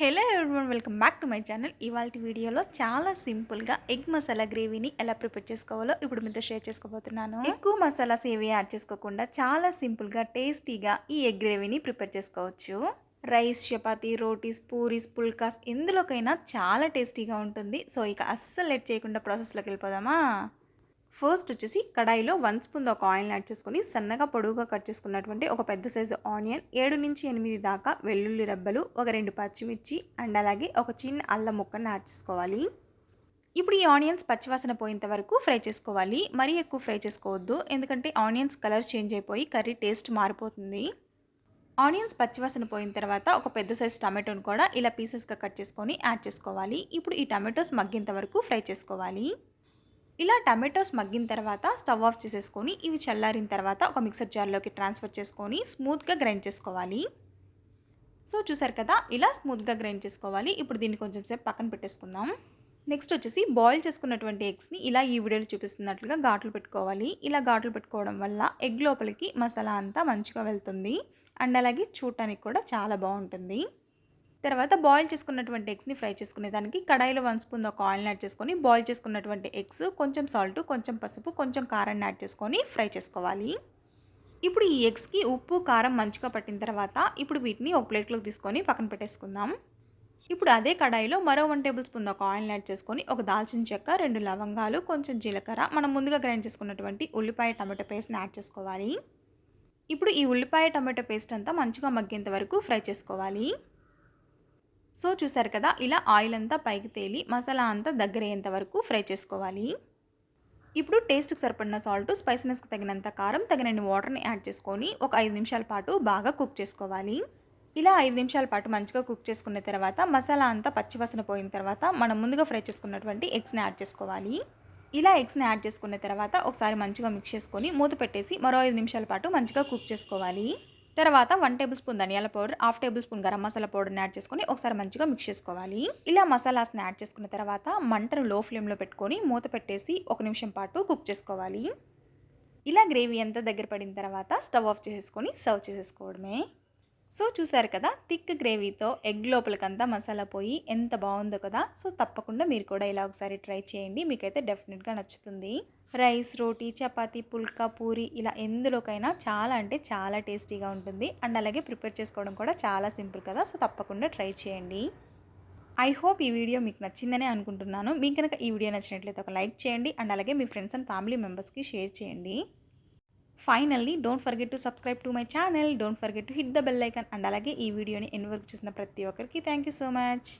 Hello everyone welcome back to my channel ఇవాళ వీడియోలో చాలా సింపుల్గా ఎగ్ మసాలా గ్రేవీని ఎలా ప్రిపేర్ చేసుకోవాలో ఇప్పుడు మీతో షేర్ చేసుకోబోతున్నాను. ఎక్కువ మసాలాస్ ఏవి యాడ్ చేసుకోకుండా చాలా సింపుల్గా టేస్టీగా ఈ ఎగ్ గ్రేవీని ప్రిపేర్ చేసుకోవచ్చు. రైస్ చపాతీ రోటీస్ పూరీస్ పుల్కాస్ ఎందులోకైనా చాలా టేస్టీగా ఉంటుంది. సో ఇక అస్సలు లేట్ చేయకుండా ప్రాసెస్లోకి వెళ్ళిపోదామా? ఫస్ట్ వచ్చేసి కడాయిలో వన్ స్పూన్ ఒక ఆయిల్ యాడ్ చేసుకొని సన్నగా పొడుగుగా కట్ చేసుకున్నటువంటి ఒక పెద్ద సైజు ఆనియన్ ఏడు నుంచి ఎనిమిది దాకా వెల్లుల్లి రెబ్బలు ఒక రెండు పచ్చిమిర్చి అండ్ అలాగే ఒక చిన్న అల్లం ముక్కను యాడ్ చేసుకోవాలి. ఇప్పుడు ఈ ఆనియన్స్ పచ్చివాసన పోయేంత వరకు ఫ్రై చేసుకోవాలి. మరీ ఎక్కువ ఫ్రై చేసుకోవద్దు. ఎందుకంటే ఆనియన్స్ కలర్ చేంజ్ అయిపోయి కర్రీ టేస్ట్ మారిపోతుంది. ఆనియన్స్ పచ్చివాసన పోయిన తర్వాత ఒక పెద్ద సైజ్ టమాటోని కూడా ఇలా పీసెస్గా కట్ చేసుకొని యాడ్ చేసుకోవాలి. ఇప్పుడు ఈ టమాటోస్ మగ్గేంత వరకు ఫ్రై చేసుకోవాలి. ఇలా టమాటోస్ మగ్గిన తర్వాత స్టవ్ ఆఫ్ చేసేసుకొని ఇవి చల్లారిన తర్వాత ఒక మిక్సర్ జార్లోకి ట్రాన్స్ఫర్ చేసుకొని స్మూత్గా గ్రైండ్ చేసుకోవాలి. సో చూసారు కదా ఇలా స్మూత్గా గ్రైండ్ చేసుకోవాలి. ఇప్పుడు దీన్ని కొంచెం సేపు పక్కన పెట్టేసుకుందాం. నెక్స్ట్ వచ్చేసి బాయిల్ చేసుకున్నటువంటి ఎగ్స్ని ఇలా ఈ వీడియోలో చూపిస్తున్నట్లుగా ఘాట్లు పెట్టుకోవాలి. ఇలా ఘాట్లు పెట్టుకోవడం వల్ల ఎగ్ లోపలికి మసాలా అంతా మంచిగా వెళ్తుంది. అండ్ అలాగే చూడటానికి కూడా చాలా బాగుంటుంది. తర్వాత బాయిల్ చేసుకున్నటువంటి ఎగ్స్ని ఫ్రై చేసుకునేదానికి కడాయిలో వన్ స్పూన్ ఒక ఆయిల్ని యాడ్ చేసుకొని బాయిల్ చేసుకున్నటువంటి ఎగ్స్ కొంచెం సాల్ట్ కొంచెం పసుపు కొంచెం కారాన్ని యాడ్ చేసుకొని ఫ్రై చేసుకోవాలి. ఇప్పుడు ఈ ఎగ్స్కి ఉప్పు కారం మంచిగా పట్టిన తర్వాత ఇప్పుడు వీటిని ఒక ప్లేట్లోకి తీసుకొని పక్కన పెట్టేసుకుందాం. ఇప్పుడు అదే కడాయిలో మరో వన్ టేబుల్ స్పూన్ ఒక ఆయిల్ యాడ్ చేసుకొని ఒక దాల్చిన చెక్క రెండు లవంగాలు కొంచెం జీలకర్ర మనం ముందుగా గ్రైండ్ చేసుకున్నటువంటి ఉల్లిపాయ టమాటో పేస్ట్ని యాడ్ చేసుకోవాలి. ఇప్పుడు ఈ ఉల్లిపాయ టమాటో పేస్ట్ అంతా మంచిగా మగ్గేంత వరకు ఫ్రై చేసుకోవాలి. సో చూసారు కదా ఇలా ఆయిల్ అంతా పైకి తేలి మసాలా అంతా దగ్గరయ్యేంత వరకు ఫ్రై చేసుకోవాలి. ఇప్పుడు టేస్ట్కి సరిపడిన సాల్ట్ స్పైసీనెస్కి తగినంత కారం తగినన్ని వాటర్ని యాడ్ చేసుకొని ఒక ఐదు నిమిషాల పాటు బాగా కుక్ చేసుకోవాలి. ఇలా ఐదు నిమిషాల పాటు మంచిగా కుక్ చేసుకున్న తర్వాత మసాలా అంతా పచ్చివసన పోయిన తర్వాత మనం ముందుగా ఫ్రై చేసుకున్నటువంటి ఎగ్స్ని యాడ్ చేసుకోవాలి. ఇలా ఎగ్స్ని యాడ్ చేసుకున్న తర్వాత ఒకసారి మంచిగా మిక్స్ చేసుకొని మూత పెట్టేసి మరో ఐదు నిమిషాల పాటు మంచిగా కుక్ చేసుకోవాలి. తర్వాత వన్ టేబుల్ స్పూన్ ధనియాల powder half tablespoon garam masala పౌడర్ని యాడ్ చేసుకొని ఒకసారి మంచిగా మిక్స్ చేసుకోవాలి. ఇలా మసాలాస్ని యాడ్ చేసుకున్న తర్వాత మంటను లో ఫ్లేమ్లో పెట్టుకొని మూత పెట్టేసి ఒక నిమిషం పాటు కుక్ చేసుకోవాలి. ఇలా గ్రేవీ అంతా దగ్గర పడిన తర్వాత స్టవ్ ఆఫ్ చేసేసుకొని సర్వ్ చేసేసుకోవడమే. సో చూసారు కదా థిక్ గ్రేవీతో ఎగ్ లోపలికంతా మసాలా పోయి ఎంత బాగుందో కదా. సో తప్పకుండా మీరు కూడా ఇలా ఒకసారి ట్రై చేయండి. మీకైతే డెఫినెట్గా నచ్చుతుంది. రైస్ రోటీ చపాతీ పుల్కా పూరి ఇలా ఎందులోకైనా చాలా అంటే చాలా టేస్టీగా ఉంటుంది. అండ్ అలాగే ప్రిపేర్ చేసుకోవడం కూడా చాలా సింపుల్ కదా. సో తప్పకుండా ట్రై చేయండి. ఐ హోప్ ఈ వీడియో మీకు నచ్చిందనే అనుకుంటున్నాను. మీకు కనుక ఈ వీడియో నచ్చినట్లయితే ఒక లైక్ చేయండి. అండ్ అలాగే మీ ఫ్రెండ్స్ అండ్ ఫ్యామిలీ మెంబర్స్కి షేర్ చేయండి. Finally don't forget to subscribe to my channel. Don't forget to hit the bell icon. And అలాగే ఈ వీడియోని ఎన్ని వరకు చూసిన ప్రతి ఒక్కరికి థ్యాంక్ యూ సో మచ్.